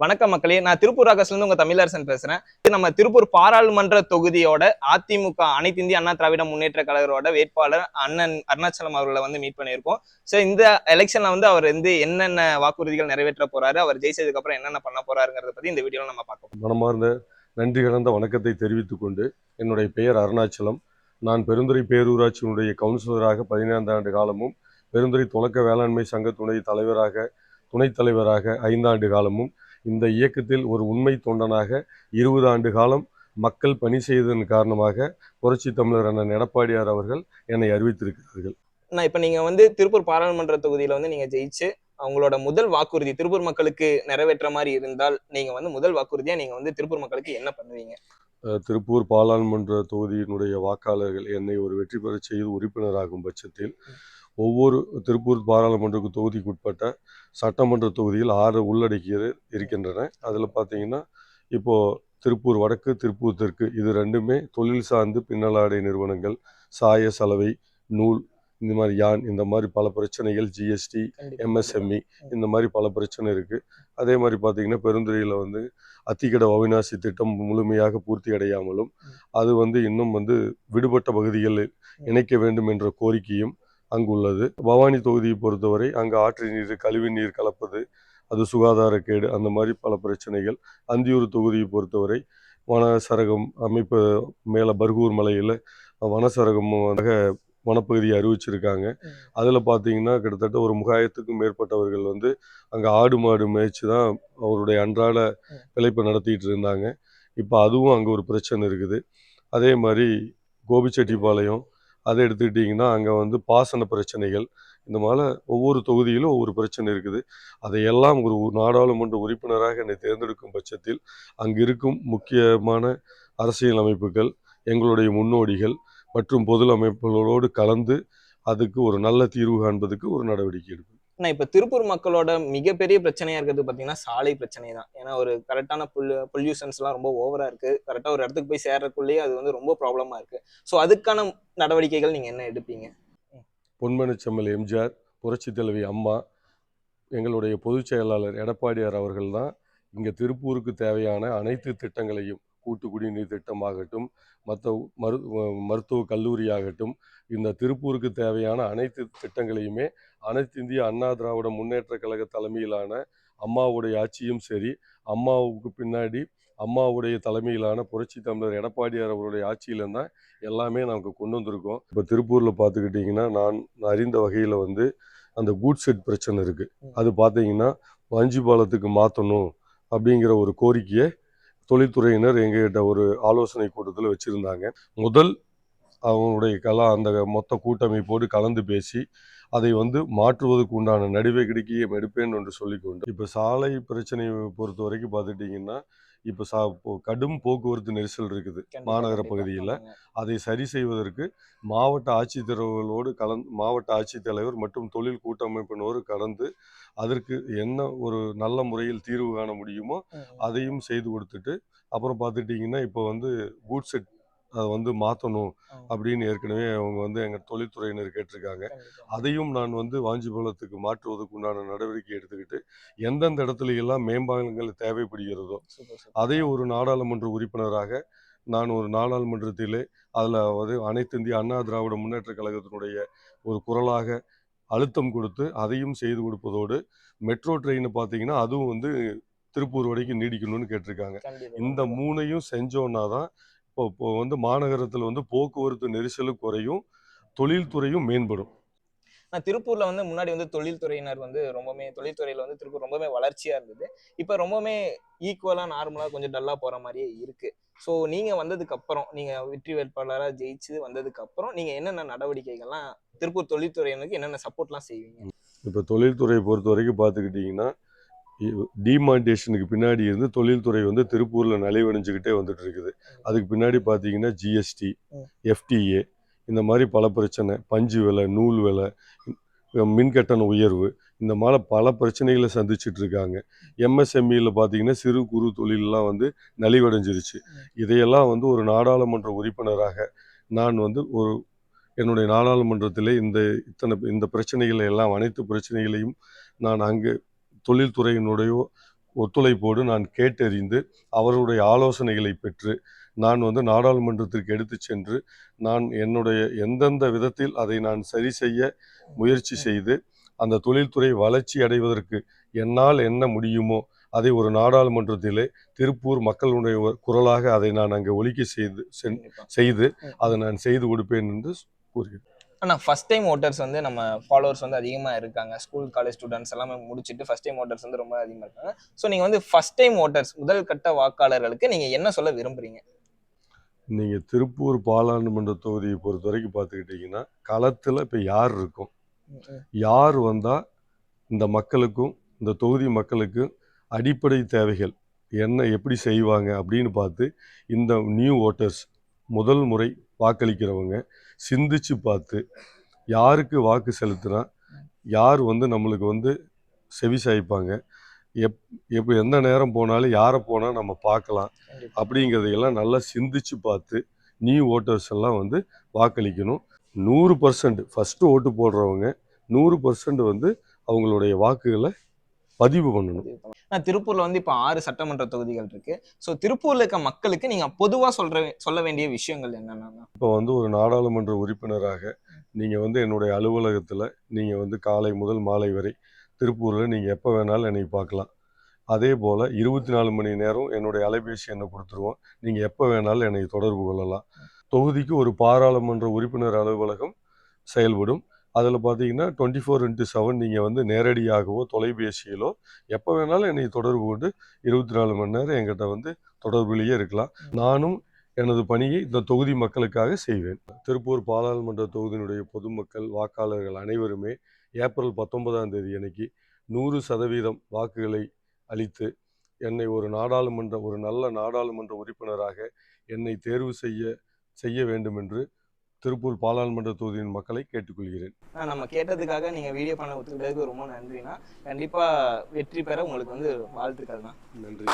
வணக்கம் மக்களே. நான் திருப்பூர் ஆகஸ்ட்லேருந்து உங்கள் தமிழரசன் பேசுகிறேன் நம்ம திருப்பூர் பாராளுமன்ற தொகுதியோட அதிமுக அனைத்து இந்திய அண்ணா திராவிட முன்னேற்ற கழகரோட வேட்பாளர் அண்ணன் அருணாச்சலம் அவர்களை வந்து மீட் பண்ணியிருக்கோம். ஸோ இந்த எலெக்ஷனில் வந்து அவர் வந்து என்னென்ன வாக்குறுதிகள் நிறைவேற்ற போறாரு அவர் ஜெயிச்சதுக்கப்புறம் என்னென்ன பண்ண போறாருங்கிறத பற்றி இந்த வீடியோவில் நம்ம பார்க்க மனமார்ந்த நன்றி கலந்த வணக்கத்தை தெரிவித்துக் கொண்டு என்னுடைய பெயர் அருணாச்சலம். நான் பெருந்துறை பேரூராட்சியினுடைய கவுன்சிலராக பதினைந்து ஆண்டு காலமும் பெருந்துறை தொடக்க வேளாண்மை சங்க துணை தலைவராக துணைத் தலைவராக ஐந்தாண்டு காலமும் இந்த இயக்கத்தில் ஒரு உண்மை தொண்டனாக இருபது ஆண்டு காலம் மக்கள் பணி செய்ததன் காரணமாக புரட்சி தமிழர் அண்ணன் எடப்பாடியார் அவர்கள் என்னை அறிவித்திருக்கிறார்கள். நான் இப்ப நீங்க வந்து திருப்பூர் பாராளுமன்ற தொகுதியில வந்து நீங்க ஜெயிச்சு அவங்களோட முதல் வாக்குறுதி திருப்பூர் மக்களுக்கு நிறைவேற்ற மாதிரி இருந்தால் நீங்க வந்து முதல் வாக்குறுதியா நீங்க வந்து திருப்பூர் மக்களுக்கு என்ன பண்ணுவீங்க? திருப்பூர் பாராளுமன்ற தொகுதியினுடைய வாக்காளர்கள் என்னை ஒரு வெற்றி பெறச் செய்து உறுப்பினராகும் பட்சத்தில் ஒவ்வொரு திருப்பூர் பாராளுமன்ற தொகுதிக்குட்பட்ட சட்டமன்ற தொகுதியில் ஆறு உள்ளடக்கியது இருக்கின்றன. அதில் பார்த்தீங்கன்னா இப்போ திருப்பூர் வடக்கு திருப்பூர் தெற்கு இது ரெண்டுமே தொழில் சார்ந்து பின்னலாடை நிறுவனங்கள் சாய சலவை நூல் இந்த மாதிரி யான் இந்த மாதிரி பல பிரச்சனைகள் ஜிஎஸ்டி எம்எஸ்எம்இ இந்த மாதிரி பல பிரச்சனை இருக்கு. அதே மாதிரி பார்த்தீங்கன்னா பெருந்துறையில் வந்து அத்திக்கடை அவிநாசி திட்டம் முழுமையாக பூர்த்தி அடையாமலும் அது வந்து இன்னும் வந்து விடுபட்ட பகுதிகளில் இணைக்க வேண்டும் என்ற கோரிக்கையும் அங்கு உள்ளது பவானி தொகுதியை பொறுத்தவரை அங்கு ஆற்று நீர் கழிவு நீர் கலப்பது அது சுகாதாரக்கேடு அந்த மாதிரி பல பிரச்சனைகள். அந்தியூர் தொகுதியை பொறுத்தவரை வனசரகம் அமைப்பு மேலே பர்கூர் மலையில் வனசரகம் வனப்பகுதியை அறிவிச்சிருக்காங்க. அதில் பார்த்தீங்கன்னா கிட்டத்தட்ட ஒரு முகாயிரத்துக்கும் மேற்பட்டவர்கள் வந்து அங்கே ஆடு மாடு மேய்ச்சி தான் அவருடைய அன்றாட பிழைப்பு நடத்திட்டு இருந்தாங்க. இப்போ அதுவும் அங்கே ஒரு பிரச்சனை இருக்குது. அதே மாதிரி கோபிச்செட்டிப்பாளையம் அதை எடுத்துக்கிட்டிங்கன்னா அங்கே வந்து பாசன பிரச்சனைகள் இந்த மாதிரி ஒவ்வொரு தொகுதியிலும் ஒவ்வொரு பிரச்சனை இருக்குது. அதையெல்லாம் ஒரு நாடாளுமன்ற உறுப்பினராக என்னை தேர்ந்தெடுக்கும் பட்சத்தில் அங்கு இருக்கும் முக்கியமான அரசியல் அமைப்புகள் எங்களுடைய முன்னோடிகள் மற்றும் பொது அமைப்புகளோடு கலந்து அதுக்கு ஒரு நல்ல தீர்வு காண்பதுக்கு ஒரு நடவடிக்கை எடுக்கும் ஆனா இப்ப திருப்பூர் மக்களோட மிகப்பெரிய பிரச்சனையா இருக்கிறது பாத்தீங்கன்னா சாலை பிரச்சனை தான் ஏன்னா ஒரு கரெக்டான புல் பொல்யூஷன்ஸ் எல்லாம் ரொம்ப ஓவரா இருக்கு. கரெக்டா ஒரு இடத்துக்கு போய் சேர்றதுக்குள்ளேயே அது வந்து ரொம்ப ப்ராப்ளமா இருக்கு. ஸோ அதுக்கான நடவடிக்கைகள் நீங்க என்ன எடுப்பீங்க? பொன்மனச்செம்மல் எம்ஜிஆர் புரட்சி தலைவி அம்மா எங்களுடைய பொதுச் செயலாளர் எடப்பாடியார் அவர்கள் தான் இங்கே திருப்பூருக்கு தேவையான அனைத்து திட்டங்களையும் கூட்டு குடிநீர் திட்டமாகட்டும் மற்ற மரு மருத்துவ கல்லூரியாகட்டும் இந்த திருப்பூருக்கு தேவையான அனைத்து திட்டங்களையுமே அனைத்து இந்திய அண்ணா திராவிட முன்னேற்ற கழக தலைமையிலான அம்மாவுடைய ஆட்சியும் சரி அம்மாவுக்கு பின்னாடி அம்மாவுடைய தலைமையிலான புரட்சி தமிழர் எடப்பாடியார் அவருடைய தான் எல்லாமே நமக்கு கொண்டு வந்திருக்கோம். இப்போ திருப்பூரில் பார்த்துக்கிட்டிங்கன்னா நான் அறிந்த வகையில் வந்து அந்த கூட் செட் பிரச்சனை இருக்குது அது பார்த்தீங்கன்னா வஞ்சிபாலத்துக்கு மாற்றணும் அப்படிங்கிற ஒரு கோரிக்கையை தொழில்துறையினர் எங்ககிட்ட ஒரு ஆலோசனை கூட்டத்தில் வச்சுருந்தாங்க. முதல் அவங்களுடைய கலா அந்த மொத்த கூட்டமைப்போடு கலந்து பேசி அதை வந்து மாற்றுவதற்கு உண்டான நடவடிக்கையை எடுப்பேன் என்று சொல்லிக்கொண்டு இப்போ சாலை பிரச்சனையை பொறுத்த வரைக்கும் பார்த்துட்டிங்கன்னா இப்போ சா கடும் போக்குவரத்து நெரிசல் இருக்குது மாநகர. பகுதியில். அதை சரி செய்வதற்கு மாவட்ட ஆட்சித்தலைவர்களோடு கலந்து மாவட்ட ஆட்சித்தலைவர் மற்றும் தொழில் கூட்டமைப்பினோடு கலந்து அதற்கு என்ன ஒரு நல்ல முறையில் தீர்வு காண முடியுமோ. அதையும் செய்து கொடுத்துட்டு அப்புறம் பார்த்துட்டிங்கன்னா இப்போ வந்து கூட் செட் அதை வந்து மாற்றணும். அப்படின்னு ஏற்கனவே அவங்க வந்து எங்கள் தொழில்துறையினர் கேட்டிருக்காங்க. அதையும் நான் வந்து வாஞ்சிபலத்துக்கு மாற்றுவதற்கு உண்டான நடவடிக்கை எடுத்துக்கிட்டு எந்தெந்த இடத்துல எல்லாம் மேம்பாலங்கள் தேவைப்படுகிறதோ சூப்பர், சூப்பர். அதை ஒரு நாடாளுமன்ற உறுப்பினராக நான் ஒரு நாடாளுமன்றத்திலே அதில் வந்து அனைத்து இந்திய அண்ணா திராவிட முன்னேற்ற கழகத்தினுடைய ஒரு குரலாக அழுத்தம் கொடுத்து அதையும் செய்து கொடுப்பதோடு மெட்ரோ ட்ரெயினை பார்த்தீங்கன்னா அதுவும் வந்து திருப்பூர் வரைக்கும் நீடிக்கணும்னு கேட்டிருக்காங்க இந்த. மூணையும் செஞ்சோன்னா தான் இப்போ இப்போ வந்து மாநகரத்தில் வந்து போக்குவரத்து நெரிசலும் குறையும் தொழில்துறையும் மேம்படும். நான் திருப்பூர்ல வந்து முன்னாடி வந்து தொழில்துறையினர் வந்து ரொம்பவே தொழில்துறையில வந்து திருப்பூர் ரொம்பவே வளர்ச்சியா இருந்தது. இப்ப ரொம்பவே ஈக்குவலா நார்மலா கொஞ்சம் டல்லா போற மாதிரியே இருக்கு. ஸோ நீங்க வந்ததுக்கு அப்புறம் நீங்க வெற்றி வேட்பாளரா ஜெயிச்சு வந்ததுக்கு அப்புறம் நீங்க என்னென்ன நடவடிக்கைகள்லாம் திருப்பூர் தொழில்துறையினருக்கு என்னென்ன சப்போர்ட்லாம் செய்வீங்க? இப்போ தொழில்துறையை பொறுத்த வரைக்கும் பார்த்துக்கிட்டிங்கன்னா டிமாண்டேஷனுக்கு பின்னாடி இருந்து தொழில்துறை வந்து திருப்பூரில் நலிவடைஞ்சுக்கிட்டே வந்துட்டு இருக்குது அதுக்கு பின்னாடி பார்த்தீங்கன்னா ஜிஎஸ்டி. எஃப்டிஏ இந்த மாதிரி பல பிரச்சனை. பஞ்சு விலை நூல் விலை மின்கட்டண உயர்வு இந்த மாதிரி பல பிரச்சனைகளை சந்திச்சுட்டு இருக்காங்க எம்எஸ்எம்இயில் பார்த்தீங்கன்னா சிறு குறு தொழிலெலாம் வந்து நலிவடைஞ்சிருச்சு. இதையெல்லாம் வந்து ஒரு நாடாளுமன்ற உறுப்பினராக நான் வந்து ஒரு என்னுடைய நாடாளுமன்றத்திலே இந்த இத்தனை இந்த பிரச்சனைகளை எல்லாம் அனைத்து பிரச்சனைகளையும் நான் அங்கே தொழில்துறையினுடைய ஒத்துழைப்போடு நான் கேட்டறிந்து அவருடைய ஆலோசனைகளை பெற்று நான் வந்து நாடாளுமன்றத்திற்கு எடுத்து சென்று நான் என்னுடைய எந்தெந்த விதத்தில் அதை நான் சரி செய்ய முயற்சி செய்து அந்த தொழில்துறை வளர்ச்சி அடைவதற்கு என்னால் என்ன முடியுமோ அதை ஒரு நாடாளுமன்றத்திலே திருப்பூர் மக்களுடைய குரலாக அதை நான் அங்கே ஒலிக்க செய்து. செய்து. அதை நான் செய்து கொடுப்பேன் என்று கூறுகிறேன் ஆனா ஃபர்ஸ்ட் டைம் ஓட்டர்ஸ் வந்து நம்ம ஃபாலோவர்ஸ் வந்து அதிகமா இருக்காங்க. ஸ்கூல் காலேஜ் ஸ்டூடெண்ட்ஸ் எல்லாமே முடிச்சுட்டு ஃபர்ஸ்ட் டைம் ஓட்டர்ஸ் வந்து ரொம்ப அதிகமா இருக்காங்க. ஸோ நீங்க வந்து ஃபர்ஸ்ட் டைம் ஓட்டர்ஸ் முதல் கட்ட வாக்காளர்களுக்கு நீங்க என்ன சொல்ல விரும்புறீங்க? நீங்கள் திருப்பூர் பாராளுமன்ற தொகுதியை பொறுத்த வரைக்கும் பார்த்துக்கிட்டிங்கன்னா களத்தில் இப்போ யார் இருக்கும்? யார் வந்தால் இந்த மக்களுக்கும் இந்த தொகுதி மக்களுக்கும் அடிப்படை தேவைகள்? என்ன எப்படி செய்வாங்க? அப்படின்னு பார்த்து இந்த நியூ ஓட்டர்ஸ் முதல் முறை வாக்களிக்கிறவங்க சிந்திச்சு பார்த்து யாருக்கு வாக்கு செலுத்தினா யார் வந்து நம்மளுக்கு வந்து செவி சாய்ப்பாங்க? எப் எப்போ எந்த நேரம் போனாலும் யாரை போனால் நம்ம பார்க்கலாம். அப்படிங்கிறதையெல்லாம் நல்லா சிந்திச்சு பார்த்து நியூ ஓட்டர்ஸ் எல்லாம் வந்து வாக்களிக்கணும். நூறு பர்சன்ட் ஃபஸ்ட்டு ஓட்டு போடுறவங்க நூறு பர்சன்ட் வந்து அவங்களுடைய வாக்குகளை பதிவு பண்ணணும். நான் திருப்பூர்ல வந்து இப்போ ஆறு சட்டமன்ற தொகுதிகள் இருக்கு. ஸோ திருப்பூர்ல இருக்க மக்களுக்கு நீங்க பொதுவா சொல்ற சொல்ல வேண்டிய விஷயங்கள் என்னன்னா? இப்போ வந்து ஒரு நாடாளுமன்ற உறுப்பினராக நீங்கள் வந்து என்னுடைய அலுவலகத்தில் நீங்கள் வந்து காலை முதல் மாலை வரை திருப்பூரில் நீங்கள் எப்போ வேணாலும் என்னை பார்க்கலாம். அதே போல் இருபத்தி நாலு மணி நேரம் என்னுடைய அலைபேசி எண்ணை கொடுத்துருவோம். நீங்கள் எப்போ வேணாலும் என்னை தொடர்பு கொள்ளலாம். தொகுதிக்கு ஒரு பாராளுமன்ற உறுப்பினர் அலுவலகம் செயல்படும். அதில் பார்த்தீங்கன்னா டுவெண்ட்டி ஃபோர் இன்ட்டு செவன் நீங்கள் வந்து நேரடியாகவோ தொலைபேசியிலோ எப்போ வேணாலும் என்னை தொடர்பு கொண்டு இருபத்தி நாலு மணி நேரம் எங்கிட்ட வந்து தொடர்புலேயே இருக்கலாம். நானும் எனது பணியை இந்த தொகுதி மக்களுக்காக செய்வேன். திருப்பூர் பாராளுமன்ற தொகுதியினுடைய பொதுமக்கள் வாக்காளர்கள் அனைவருமே ஏப்ரல் பத்தொன்பதாம் தேதி அன்னைக்கு நூறு சதவீதம் வாக்குகளை அளித்து என்னை ஒரு நாடாளுமன்ற ஒரு நல்ல நாடாளுமன்ற உறுப்பினராக என்னை தேர்வு செய்ய செய்ய வேண்டும் என்று திருப்பூர் பாராளுமன்ற தொகுதியின் மக்களை கேட்டுக்கொள்கிறேன். நம்ம கேட்டதுக்காக நீங்க வீடியோ பண்ண ஒத்துக்கிட்டதுக்கு ரொம்ப நன்றிண்ணா. கண்டிப்பா வெற்றி பெற உங்களுக்கு வந்து வாழ்த்துக்கள்ண்ணா. நன்றி.